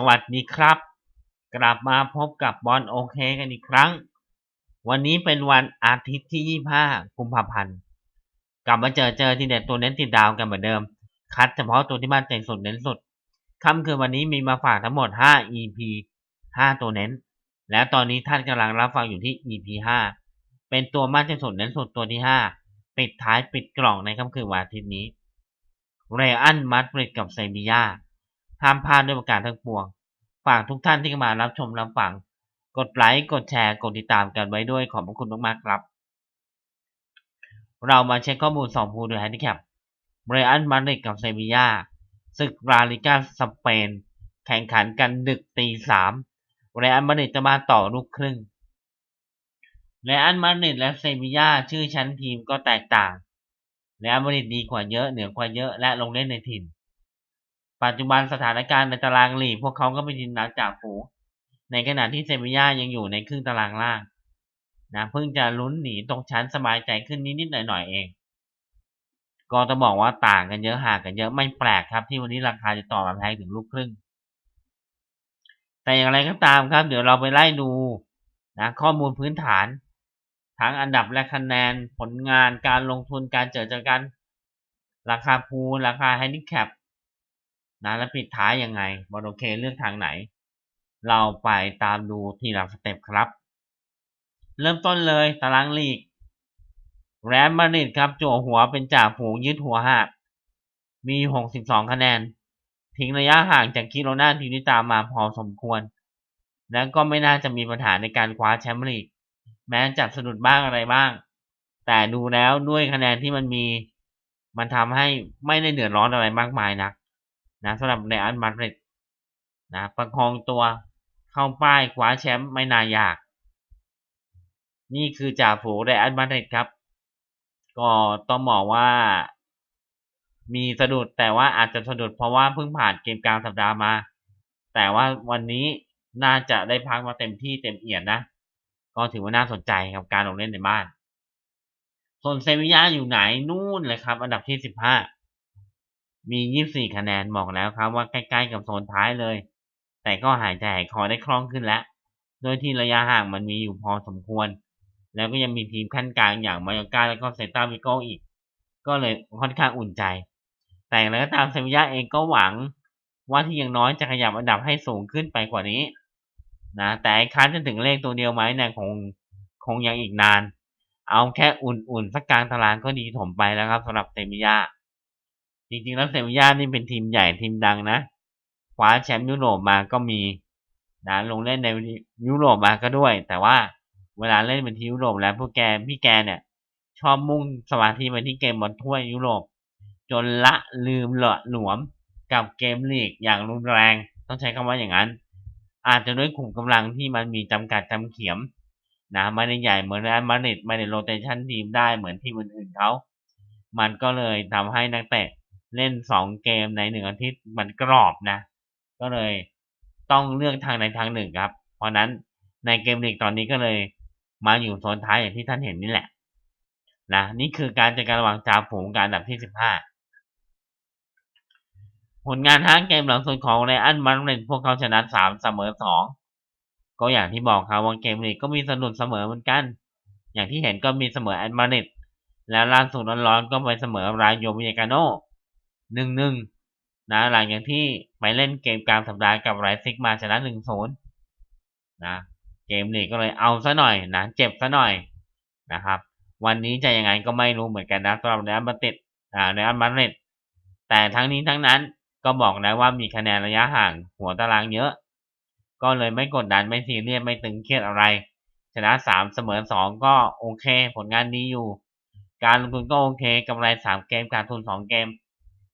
สวัสดีครับ กลับมาพบกับบอลโอเคกันอีกครั้ง วันนี้เป็นวันอาทิตย์ที่ 25 กุมภาพันธ์ กลับมาเจอเจอที่เด็ดตัวเน้นติดดาวกันเหมือนเดิม คัดเฉพาะตัวที่บ้านเจ๋งสุดเน้นสุด ค่ำคืนวันนี้มีมาฝากทั้งหมด 5 EP 5 ตัวเน้น แล้วตอนนี้ท่านกำลังรับฟังอยู่ที่ EP 5 เป็นตัวบ้านเจ๋งสุดเน้นสุดตัวที่ 5 ปิดท้ายปิดกล่องในค่ำคืนวันอาทิตย์นี้ เรอันมาดริดกับเซบียา ห้ามพลาดด้วยประการทั้งปวง ฝากทุกท่านที่เข้ามารับชมรับฟัง กดไลค์ กดแชร์ กดติดตามกันไว้ด้วยขอบพระคุณมากๆครับ เรามาเช็คข้อมูล2ภูโดยแฮนดิแคปเรอันมาดริดกับเซบียาศึกลาลิกาสเปน แข่งขันกันดึกตีสามเรอันมาดริดจะมาต่อลูกครึ่งเรอันมาดริดและเซบียาชื่อชั้นทีมก็แตกต่างเรอันมาดริดดีกว่าเยอะเหนือกว่าเยอะและลงเล่นในถิ่น ปัจจุบันสถานการณ์ในตารางลีกพวกเขาก็เป็นทีมหลังจากฝูงในขณะที่เซบียายังอยู่ในครึ่งตารางล่างนะเพิ่งจะลุ้นหนีตกชั้นสบายใจขึ้นนิดๆหน่อยๆเอง ก็ต้องบอกว่าต่างกันเยอะห่างกันเยอะไม่แปลกครับ ที่วันนี้ราคาจะต่อมาแพงถึงลูกครึ่ง แต่อย่างไรก็ตามครับ เดี๋ยวเราไปไล่ดูนะข้อมูลพื้นฐาน ทั้งอันดับและคะแนนผลงานการลงทุนการเจอเจอกัน ราคาพูราคาแฮนดิแคป นะและปิดท้ายยังไงบอลโอเคเลือกทางไหน เราไปตามดูทีละสเต็ปครับ เริ่มต้นเลยตารางลีก แรมมาดริดครับจั่วหัวเป็นจ่าฝูงยึดหัวหักมี 62 คะแนน ทิ้งระยะห่างจากคิโรนาทีมที่ตามมาพอสมควร แล้วก็ไม่น่าจะมีปัญหาในการคว้าแชมป์ลีก แม้จะสะดุดบ้างอะไรบ้าง แต่ดูแล้วด้วยคะแนนที่มันมี มันทำให้ไม่ได้เดือดร้อนอะไรมากมายนัก นะสำหรับในอันมาดริดนะประคองตัวเข้าป้ายคว้าแชมป์ไม่นายาก นี่คือจ่าฝูงในอันมาดริดครับ ก็ต้องบอกว่า มีสะดุดแต่ว่าอาจจะสะดุดเพราะว่าเพิ่งผ่านเกมกลางสัปดาห์มา แต่ว่าวันนี้น่าจะได้พักมาเต็มที่เต็มเอียดนะ ก็ถือว่าน่าสนใจกับการลงเล่นในบ้าน ส่วนเซวิยาอยู่ไหนนู่นเลยครับ อันดับที่สิบห้า มี 24 คะแนนบอกแล้วครับว่าใกล้ๆกับโซนท้ายเลย แต่ก็หายใจหายคอได้คล่องขึ้นแล้ว โดยที่ระยะห่างมันมีอยู่พอสมควร แล้วก็ยังมีทีมขั้นกลางอย่างมายอกาแล้วก็เซตาวิโกอีก ก็เลยค่อนข้างอุ่นใจ แต่แล้วก็ตามเซวิยาเองก็หวังว่าที่ยังน้อยจะขยับอันดับให้สูงขึ้นไปกว่านี้นะแต่คันจะถึงเลขตัวเดียวไหมเนี่ยคงคงยังอีกนาน เอาแค่อุ่นๆสักกลางตารางก็ดีถมไปแล้วครับสำหรับเซมิยา จริงๆแล้วเซบียานี่เป็นทีมใหญ่ทีมดังนะคว้าแชมป์ยุโรปมาก็มีนะลงเล่นในยุโรปมาก็ด้วย แต่ว่าเวลาเล่นเป็นทีมยุโรปแล้วพวกแกพี่แกเนี่ย ชอบมุ่งสมาธิไปที่เกมบอลถ้วยยุโรป จนละลืมหละหลวมกับเกมลีกอย่างรุนแรง ต้องใช้คำว่าอย่างนั้น อาจจะด้วยขุมกำลังที่มันมีจำกัดจำเขียมนะไม่ได้ใหญ่เหมือนแรอัลมาดริดไม่ได้โรเตชันทีมได้เหมือนทีมอื่นๆเขา มันก็เลยทำให้นักเตะ เล่นสองเกมในหนึ่งอาทิตย์มันกรอบนะ ก็เลยต้องเลือกทางใดทางหนึ่งครับ เพราะนั้นในเกมลีกตอนนี้ก็เลยมาอยู่โซนท้ายอย่างที่ท่านเห็นนี่แหละนะนี่คือการจัดการระหว่างจ่าฝูงการอันดับที่สิบห้าผลงานทั้งเกมหลังสุดของไรอันมันเรนพวกเขาชนะสามเสมอสองก็อย่างที่บอกครับว่าเกมลีกก็มีสนุนเสมอเหมือนกัน อย่างที่เห็นก็มีเสมอแอนมาริดแล้วล่าสุดร้อนๆก็ไปเสมอรายโยมิยากาโน หนึ่งหนึ่งนะหลังจากที่ไปเล่นเกมกลางสัปดาห์กับไรซิกมาชนะหนึ่งศูนย์นะเกมนี้ก็เลยเอาซะหน่อยนะเจ็บซะหน่อยนะครับ วันนี้จะยังไงก็ไม่รู้เหมือนกันนะสำหรับเรอัลมาดริดอ่าเรอัลมาดริดแต่ทั้งนี้ทั้งนั้นก็บอกนะว่ามีคะแนนระยะห่างหัวตารางเยอะ ก็เลยไม่กดดันไม่ซีเรียสไม่ตึงเครียดอะไร ชนะสามเสมอสองก็โอเค ผลงานดีอยู่ การลงทุนก็โอเคกำไรสามเกมขาดทุนสองเกม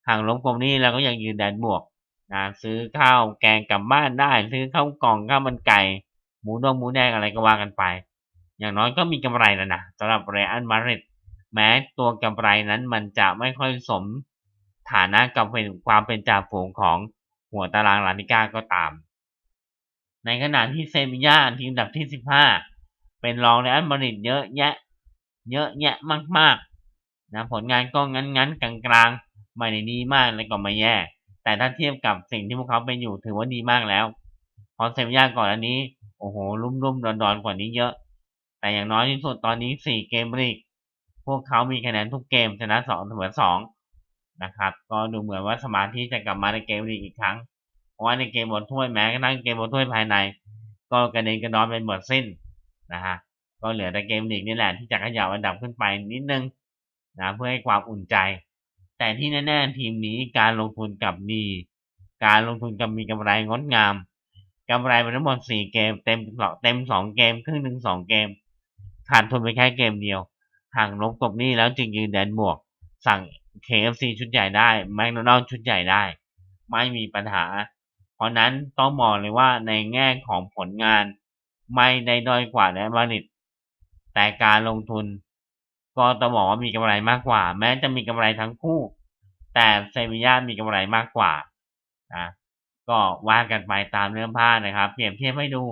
ห่างลบกลมนี้เราก็ยังยืนแดนบวกนะซื้อข้าวแกงกลับบ้านได้ ซื้อข้าวกล่องข้าวมันไก่ หมูดองหมูแดงอะไรก็ว่ากันไป อย่างน้อยก็มีกำไรแล้วนะสำหรับเรอัลมาริดแม้ตัวกำไรนั้นมันจะไม่ค่อยสมฐานะกับเป็นความเป็นจ่าฝูงของหัวตารางลานิก้าก็ตาม ในขณะที่เซบียาทีมดับที่ 15 เป็นรองเรอัลมาริดเยอะแยะ เยอะแยะมากๆนะผลงานก็งั้นๆกลาง ไม่ได้ดีมากแล้วก็ไม่แย่ แต่ถ้าเทียบกับสิ่งที่พวกเขาเป็นอยู่ถือว่าดีมากแล้วพราะเซบีย่าก่อนอันนี้ โอ้โห รุ่มๆดอนๆกว่านี้เยอะ แต่อย่างน้อยที่สุดตอนนี้สี่เกมลีกพวกเขามีคะแนนทุกเกมชนะสองเสมอสองนะครับ ก็ดูเหมือนว่าสมาธิจะกลับมาในเกมลีกอีกครั้ง เพราะว่าในเกมบอลถ้วยแม้กระทั่งเกมบอลถ้วยภายใน ก็กระเด็นกระดอนเป็นหมดสิ้นนะฮะก็เหลือแต่เกมลีกนี่แหละที่จะขยับอันดับขึ้นไปนิดนึงนะเพื่อให้ความอุ่นใจ แต่ที่แน่ๆทีมนี้การลงทุนกับดี การลงทุนกับมีกำไรงดงามกำไรไปทั้งหมดสี่เกม เต็มสองเต็มสองเกม ครึ่งหนึ่งสองเกมขาดทุนไปแค่เกมเดียวห่างลบกบนี้แล้วจึงยืนแดนบวก สั่ง KFC ชุดใหญ่ได้แมคโดนัลชุดใหญ่ได้ ไม่มีปัญหา เพราะนั้นต้องบอกเลยว่าในแง่ของผลงาน ไม่ได้ด้อยกว่าแอมาริดแต่การลงทุน ก็ต้องบอกว่ามีกำไรมากกว่า แม้จะมีกำไรทั้งคู่ แต่เซบีย่ามีกำไรมากกว่านะก็ว่ากันไปตามเรื่องผ้านะครับ เปรียบเทียบให้ดู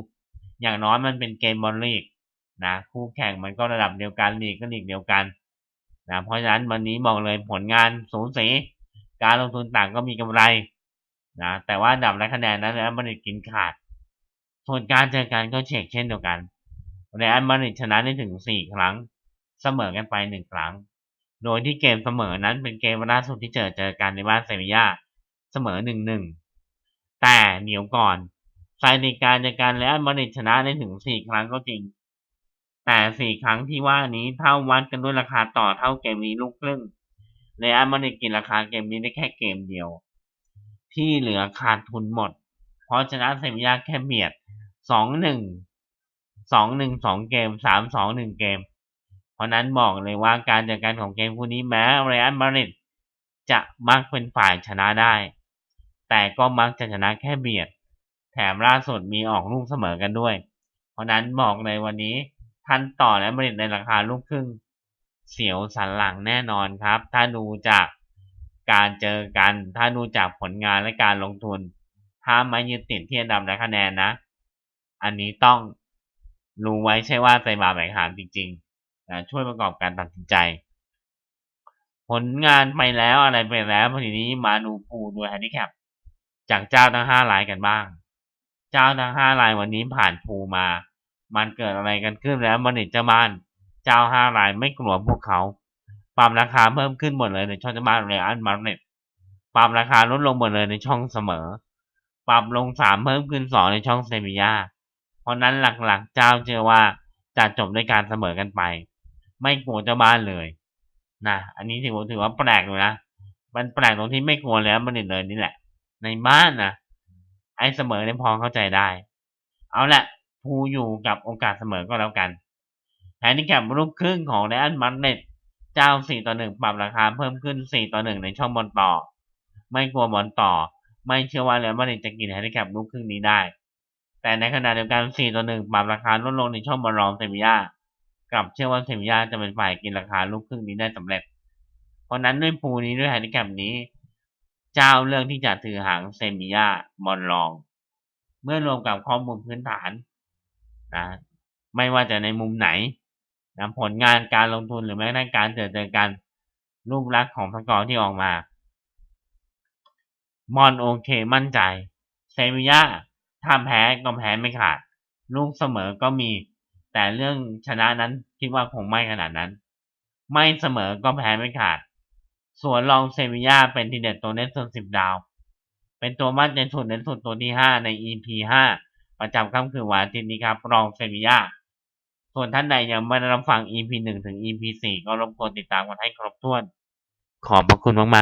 อย่างน้อยมันเป็นเกมบอลลีกนะคู่แข่งมันก็ระดับเดียวกันลีกก็ลีกเดียวกันนะเพราะฉะนั้นวันนี้บอกเลยผลงานสูสีการลงทุนต่างก็มีกำไรนะแต่ว่าดับและคะแนนนั้นแล้วมันกินขาด ส่วนการเจอกันก็เช็คเช่นเดียวกันเรอัลมาริดชนะได้ถึง4ครั้ง เสมอกันไป1ครั้ง โดยที่เกมเสมอนั้นเป็นเกมล่าสุดที่เจอเจอกันในบ้านเซบีย่าเสมอ1-1แต่เดี๋ยวก่อนสถิติการจอกันแล้วมาดริชนะได้ถึง4ครั้งก็จริง แต่4ครั้งที่ว่านี้เท่าวัดกันด้วยราคาต่อเท่าเกมนี้ลูกครึ่งเรอัลมาดริกินราคาเกมนี้ได้แค่เกมเดียว ที่เหลือขาดทุนหมด เพราะชนะเซบีย่าแค่เบียด2-1 2-1 2เกม3-2 1เกม เพราะนั้นบอกเลยว่าการจัดการของเกมคู่นี้แม้เรอัลมาดริดจะมักเป็นฝ่ายชนะได้ แต่ก็มักจะชนะแค่เบียด แถมล่าสุดมีออกลูกเสมอกันด้วย เพราะนั้นบอกเลยวันนี้ท่านต่อและบริตในราคาลูกครึ่งเสียวสันหลังแน่นอนครับ ถ้าดูจากการเจอกัน ถ้าดูจากผลงานและการลงทุน ถ้าไม่ยึดติดที่อันดับและคะแนนนะ อันนี้ต้องรู้ไว้ใช่ว่าใจบาแบ่งหามจริง ๆ ช่วยประกอบการตัดสินใจ ผลงานไปแล้วอะไรไปแล้วทีนี้มาดูปูด้วยแฮนดิแคปจากเจ้าทั้งห้ารายกันบ้าง เจ้าทั้งห้ารายวันนี้ผ่านภูมา มันเกิดอะไรกันขึ้นแล้วมันเจ้าบ้าน เจ้าห้ารายไม่กลัวพวกเขาปรับราคาเพิ่มขึ้นหมดเลยในช่องเจ้าบ้านเรอัลมาร์เน็ตปรับราคาลดลงหมดเลยในช่องเสมอ ปรับลงสามเพิ่มขึ้นสองในช่องเซบียาเพราะนั้นหลักๆเจ้าเชื่อว่าจะจบด้วยการเสมอกันไป ไม่กลัวเจ้าบ้านเลยนะอันนี้ถือว่าถือว่าแปลกเลยนะมันแปลกตรงที่ไม่กลัวแล้วมันเลยนี่แหละ ในบ้านนะไอ้เสมอเนี่ยพอเข้าใจได้ เอาละภูอยู่กับโอกาสเสมอก็แล้วกันแฮนดิแคปลูกครึ่งของไดอันมันเน็ตเจ้าสี่ต่อหนึ่งปรับราคาเพิ่มขึ้นสี่ต่อหนึ่งในช่องบอลต่อ ไม่กลัวบอลต่อ ไม่เชื่อว่าเรอัลมาดริดจะกินแฮนดิแคปลูกครึ่งนี้ได้ แต่ในขณะเดียวกันสี่ต่อหนึ่งปรับราคาลดลงในช่องบอลรองเซบีย่า กลับเชื่อว่าเซบียาจะเป็นฝ่ายกินราคาลูกครึ่งนี้ได้สำเร็จ เพราะนั้นด้วยภูนี้ด้วยแฮนดิแคปนี้ เจ้าเลือกที่จะถือหางเซมิยาบอลรอง เมื่อรวมกับข้อมูลพื้นฐานนะไม่ว่าจะในมุมไหนนะผลงานการลงทุนหรือแม้กระทั่การเจอเจอกันรูปลักษณ์ของสกอร์ที่ออกมามอนโอเคมั่นใจ เซมิยาถ้าแพ้ก็แพ้ไม่ขาด ลูกเสมอก็มี แต่เรื่องชนะนั้นคิดว่าคงไม่ขนาดนั้น ไม่เสมอก็แพ้ไม่ขาด ส่วนรองเซบีย่าเป็นทีเด็ดตัวเน็ตส่วนสิบดาว เป็นตัวมั่นใจสุดเน็ตสุดตัวที่ห้าใน EP ห้าประจำค่ำคืนวันอาทิตย์นี้ครับ รองเซบีย่าส่วนท่านใดยังไม่ได้รับฟัง EP หนึ่งถึง EP สี่ก็รบกวนติดตามกันให้ครบถ้วน ขอบพระคุณมากๆ